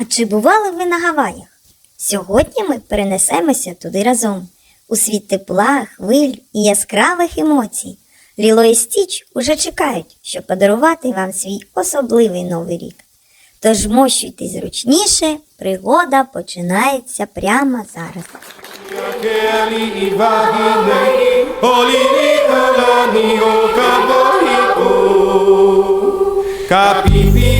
А чи бували ви на Гаваях? Сьогодні ми перенесемося туди разом у світ тепла, хвиль і яскравих емоцій. Ліло і Стіч уже чекають, щоб подарувати вам свій особливий новий рік. Тож мощуйтесь зручніше, пригода починається прямо зараз. Keli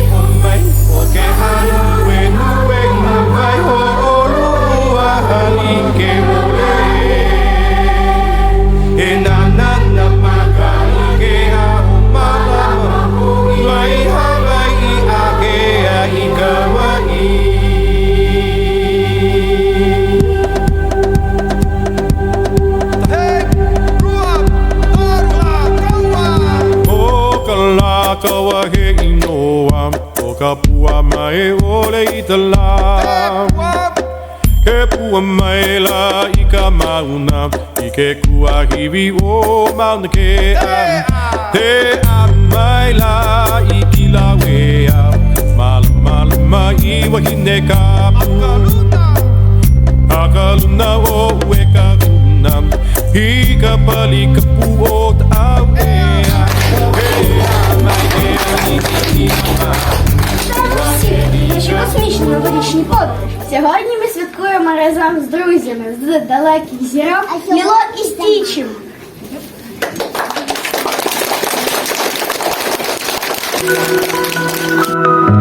I ke kua hiwi o mauna ke am Te a mai la i ki la wea Mala mala mai i wahine ka pua Akaluna o e ka una I ka pali ka pu o ta au e a E a mai e a ni ma Наші космічні новорічні подорож. Сьогодні ми святкуємо разом з друзями з далеких зірок Ліло і Стічем. На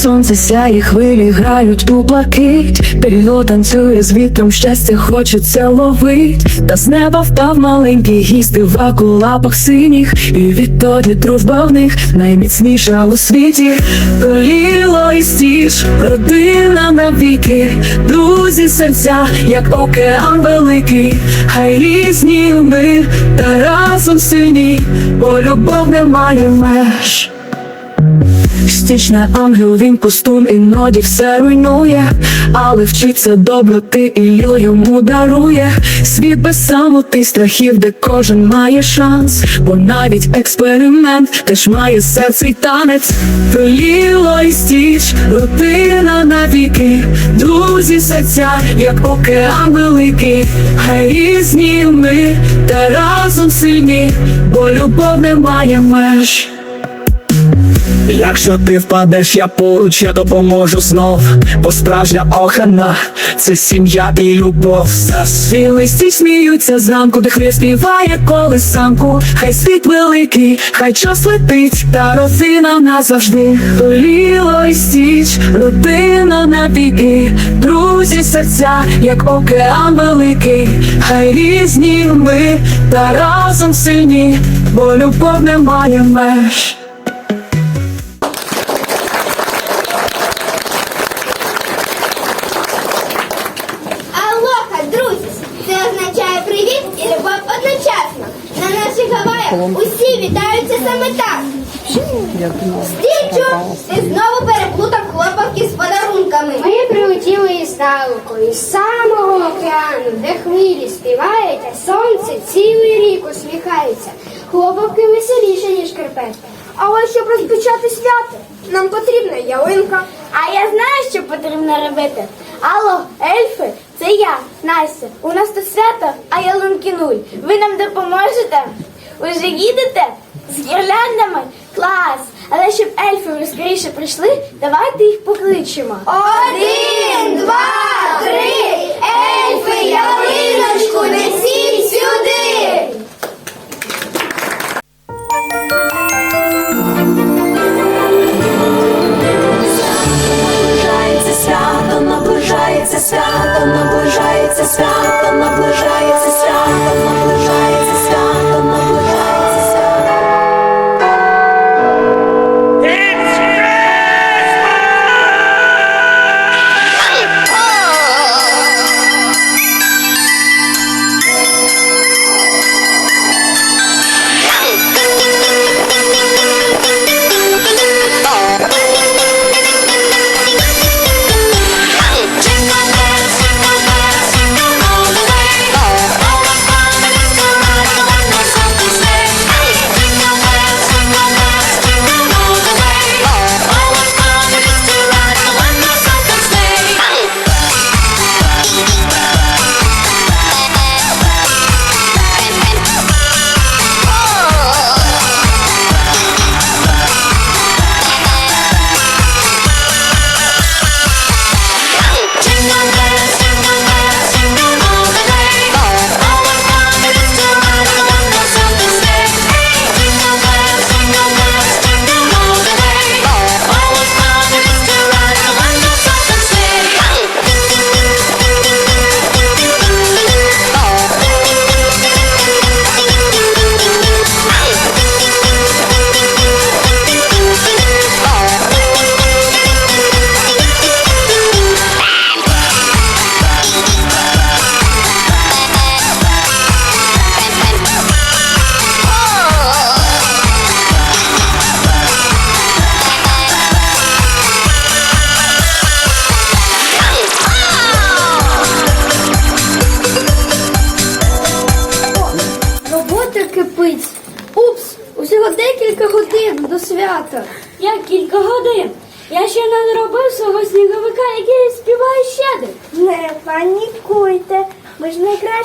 сонце сяє, хвилі грають у блакить. Період танцює з вітром, щастя хочеться ловить. Та з неба впав маленький гість в лапах синіх. І відтоді дружба в них найміцніша у світі. Ліло і стіж, родина навіки. Друзі серця, як океан великий. Хай різні ми, та разом сильні Бо любов не має меж Стічний ангел, він костюм іноді все руйнує, але вчиться доброти і ліл йому дарує. Світ без самоти страхів, де кожен має шанс, бо навіть експеримент теж має серце й танець. Ліло і стіч, родина навіки, друзі серця, як океан великий, хай різні ми, та разом сильні, бо любов не має меж. Якщо ти впадеш, я поруч, я допоможу знов, бо справжня охана це сім'я і любов. Листі сміються зранку, де хвиль співає колесанку. Хай світ великий, хай час летить, та родина назавжди. Ліло і стіч, родина навіки, друзі серця, як океан великий, хай різні ми, та разом сильні, бо любов не має меж. Стічу, ти знову переплутав хлопавки з подарунками. Ми прилетіли із Талуку, із самого океану, де хвилі співають, а сонце цілий рік усміхається. Хлопавки веселіше, ніж карпетки. Але щоб розпочати свято, нам потрібна ялинка. А я знаю, що потрібно робити. Алло, ельфи, це я, Настя. У нас тут свято, а ялинки нуль. Ви нам допоможете? Уже їдете? Клас! Але щоб ельфи вже скоріше прийшли, давайте їх покличемо. Один, два, три! Ельфи, ялиночку, несіть сюди! Наближається свято, наближається свято, наближається свято, наближається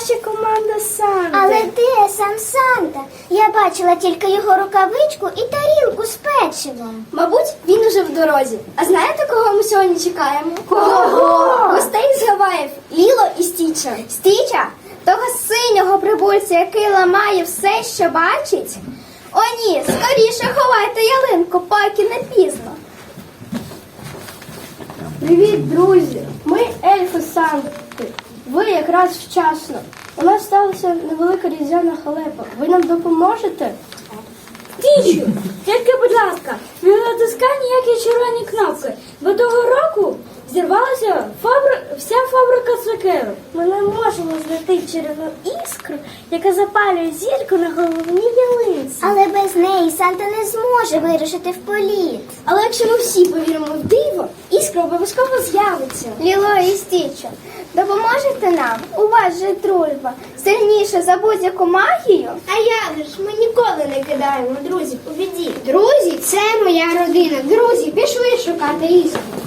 найкраща команда Санти. Але де сам Санта? Я бачила тільки його рукавичку і тарілку з печивом. Мабуть, він уже в дорозі. А знаєте, кого ми сьогодні чекаємо? Кого? Гостей з Гаваїв Ліло і Стіча. Стіча? Того синього прибульця, який ламає все, що бачить. О, ні, скоріше ховайте ялинку, поки не пізно. Привіт, друзі! Ми ельфи Санти. Ви якраз вчасно. У нас сталася невелика різдвяна халепа. Ви нам допоможете? Тічу, тільки, будь ласка, не натискай ніякі червоні кнопки, бо того року зірвалася фабри... вся фабрика цукерок. Ми не можемо знайти червону іскру, яка запалює зірку на головній ялинці. Але без неї Санта не зможе вирушити в політ. Але якщо ми всі повіримо в диво, іскра обов'язково з'явиться. Ліло і Стічо, допоможете нам? У вас же дружба сильніша за будь-яку магію? А як ж ми ніколи не кидаємо друзів у біді. Друзі, це моя родина. Друзі, пішли шукати іскру.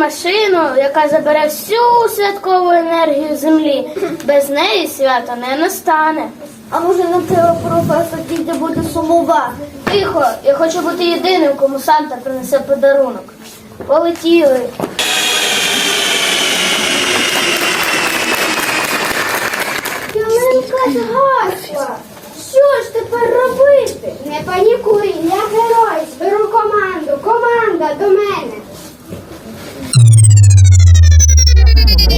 Машину, яка забере всю святкову енергію землі. Без неї свято не настане. А може нам треба професор дійде буде сумувати? Тихо, я хочу бути єдиним, кому Санта принесе подарунок. Полетіли. Ялинка згасла. Що ж тепер робити? Не панікуй, я герой, зберу команду. Команда до мене.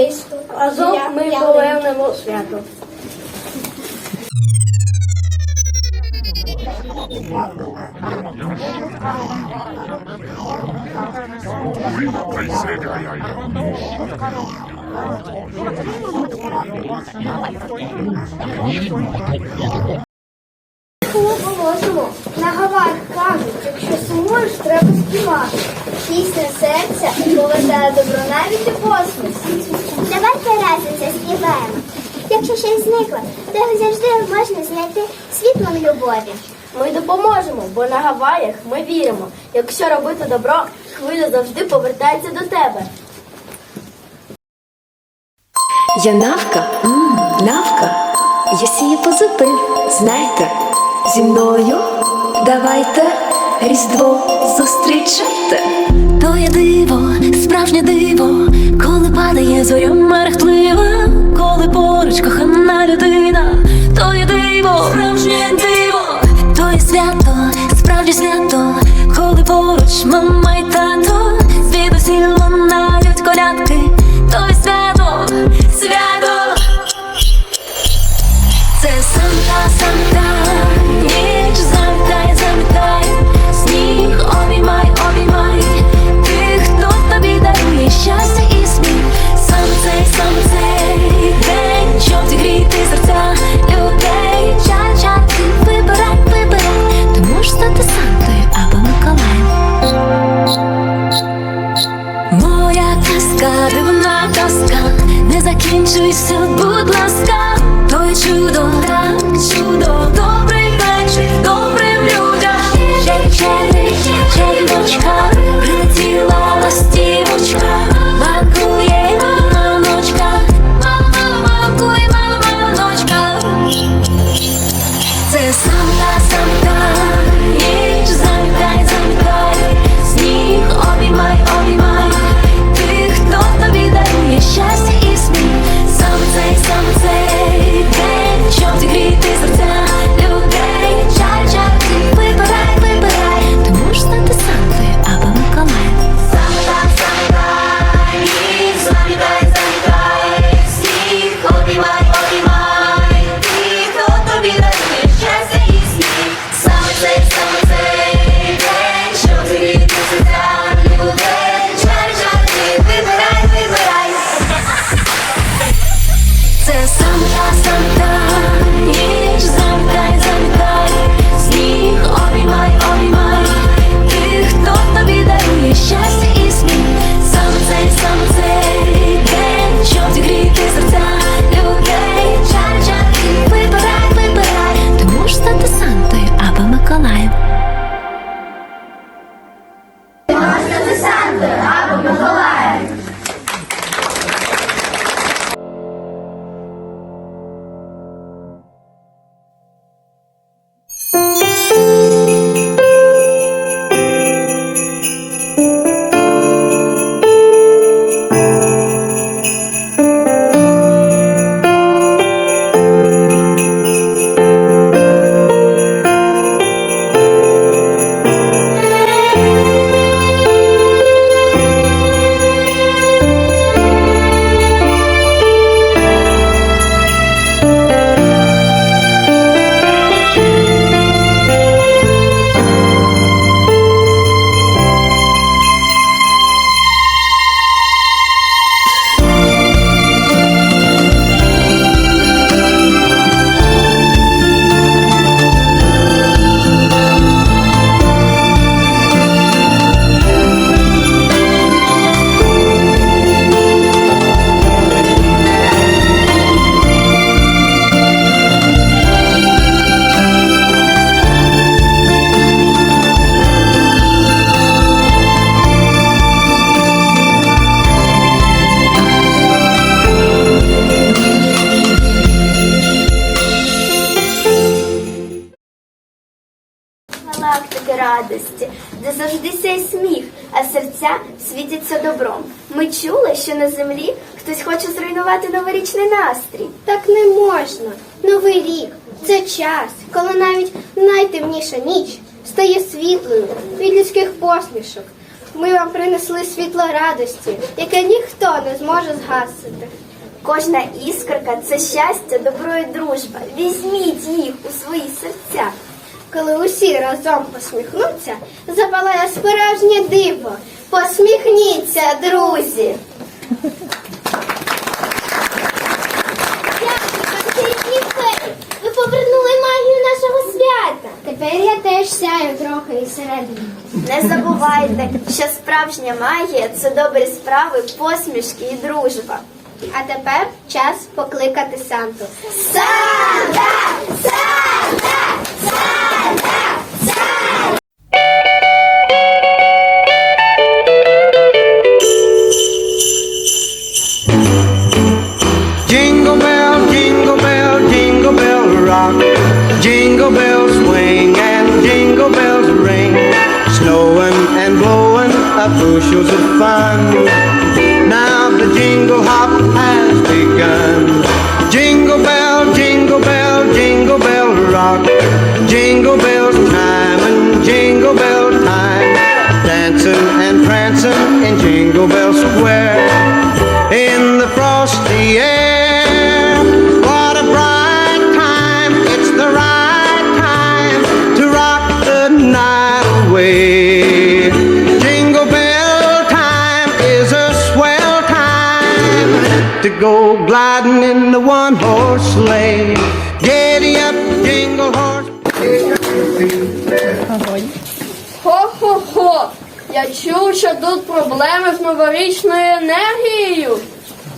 блиску. Разом ми повернемо свято. Допоможемо. На Гавайях кажуть, якщо сумуєш, треба співати. Пісня серця поведе добро навіть у космос. Разом заспіваємо. Якщо щось зникло, то його завжди можна знайти світлом любові. Ми допоможемо, бо на Гаваях ми віримо. Якщо робити добро, хвиля завжди повертається до тебе. Я навка, м, навка, я сію позитив, знайте, зі мною давайте Різдво зустрічайте. То є диво, справжнє диво, падає зоря мерехтлива, коли поруч кохана людина, то є диво, справжнє диво, то є свято, справді свято, коли поруч мама серця добром. Ми чули, що на землі хтось хоче зруйнувати новорічний настрій. Так не можна. Новий рік це час, коли навіть найтемніша ніч стає світлою від людських посмішок. Ми вам принесли світло радості, яке ніхто не зможе згасити. Кожна іскорка це щастя, добро і дружба. Візьміть їх у свої серця. Коли усі разом посміхнуться, запалає справжнє диво. Посміхніться, друзі! Ви повернули магію нашого свята. Тепер я теж сяю трохи із середини. Не забувайте, що справжня магія це добрі справи, посмішки і дружба. А тепер час покликати Санту. Санта! Bushels of fun. Now the jingle hop has begun. Jingle bell, jingle bell, jingle bell rock. Jingle bells time and jingle bell time. Dancing and prancing in Jingle Bell Square one horse sleigh. Giddy up, jingle horse. Хо-хо-хо! Я чув, що тут проблеми з новорічною енергією.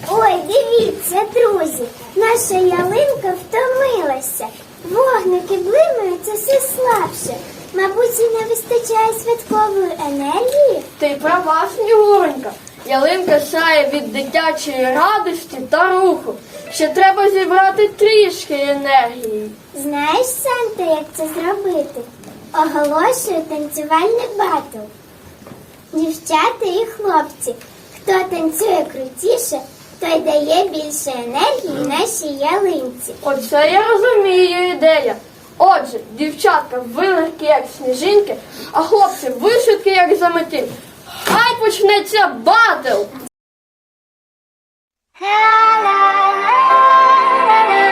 Ой, дивіться, друзі, наша ялинка втомилася. Вогники блимаються все слабше. Мабуть, їй не вистачає святкової енергії. Ти права, Снігуренька. Ялинка сяє від дитячої радості та руху. Ще треба зібрати трішки енергії. Знаєш, Санта, як це зробити? Оголошую танцювальний батл. Дівчата і хлопці. Хто танцює крутіше, той дає більше енергії нашій ялинці. Оце я розумію ідея. Отже, дівчатка, ви легкі, як сніжинки, а хлопці, ви швидкі, як заметіль. Хай почнеться батл! la la la la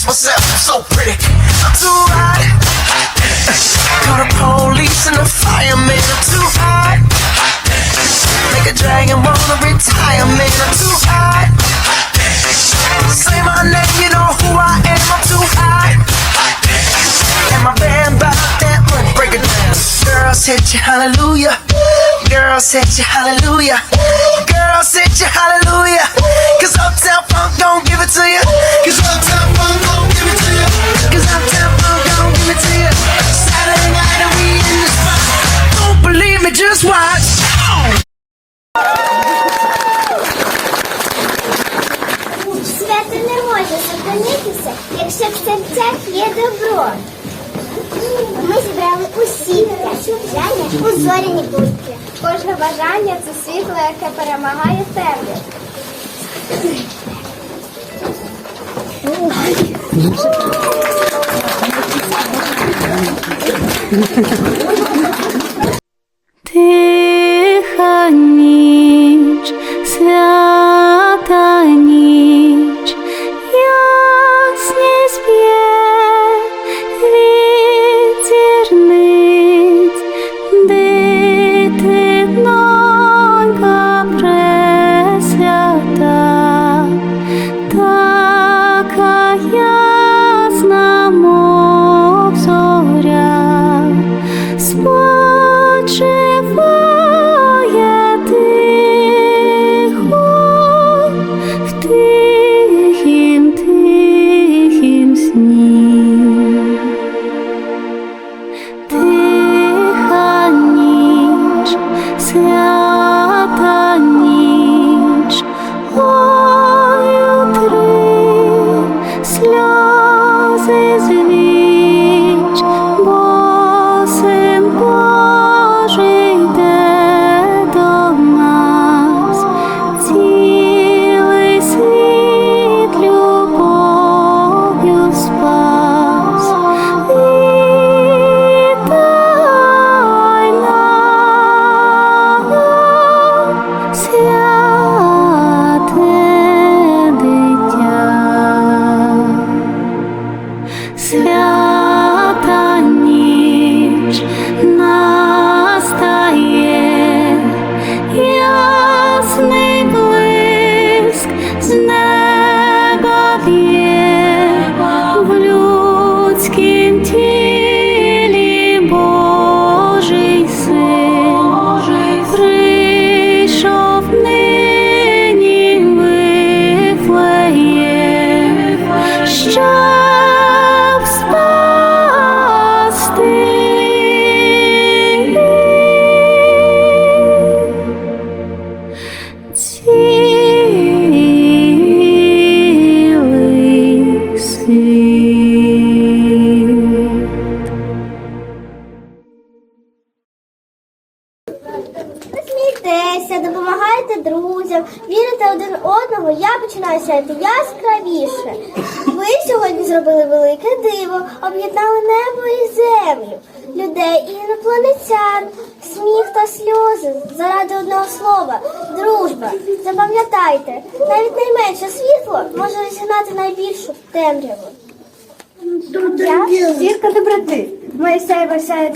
ask myself, I'm so pretty. I'm too hot. Call the police and the fireman. I'm too hot. Make a dragon wanna retire, man. I'm too hot. Say my name, you know who I am. I'm too hot. And my band bought that money. Break it down. Girls hit you, hallelujah. Girls hit you, hallelujah. Girls hit you, hallelujah. Cause Uptown Funk don't give it to you. Cause Uptown Funk don't give it to you. Cause Uptown Funk don't give it to you. Saturday night and we in the spot. Don't believe me, just watch. Свято не може зупинитися, якщо в серцях є добро. П'ять бажання у зоряні будки. Кожне бажання це світло, яке перемагає темряву.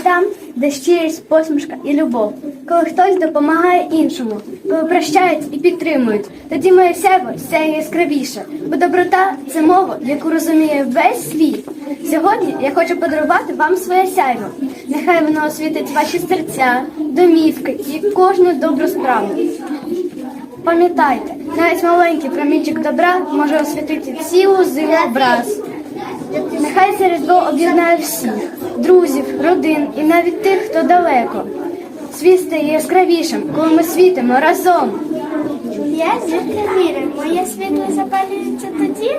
Там, де щирість, посмішка і любов. Коли хтось допомагає іншому, коли прощають і підтримують, тоді моє сяйво сяє яскравіше, бо доброта це мова, яку розуміє весь світ. Сьогодні я хочу подарувати вам своє сяйво. Нехай воно освітить ваші серця, домівки і кожну добру справу. Пам'ятайте, навіть маленький промінчик добра може освітити цілу зиму враз. Нехай це різдво об'єднає всіх друзів, родин і навіть тих, хто далеко. Світ стає яскравішим, коли ми світимо разом. Я зірка віри. Моє світло запалюється тоді,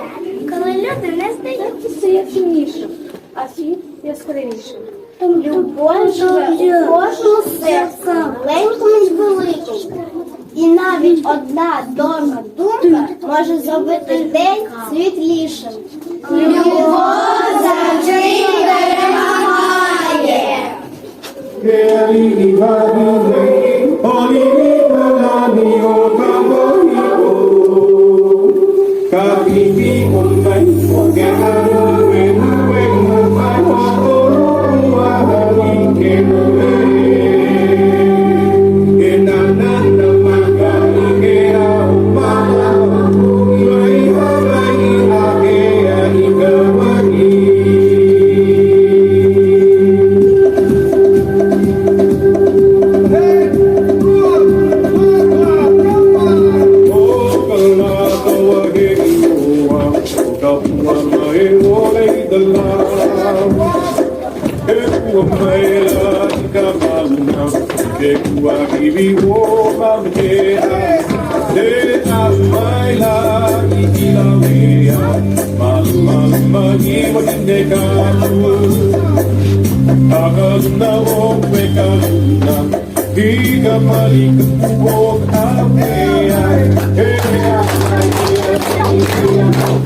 коли люди не здаються яснішим, а світ яскравішим. Любов живе у кожному серці, маленькому і великому. І навіть одна добра думка може зробити день світлішим. Любов завжди перемагає. Baby, warm up day out, day out my life. Ilawea, mama magi wende kalu. Tagal na ope kaluna, higa malik kuwok apea. Hey, hey, hey, hey, hey, hey,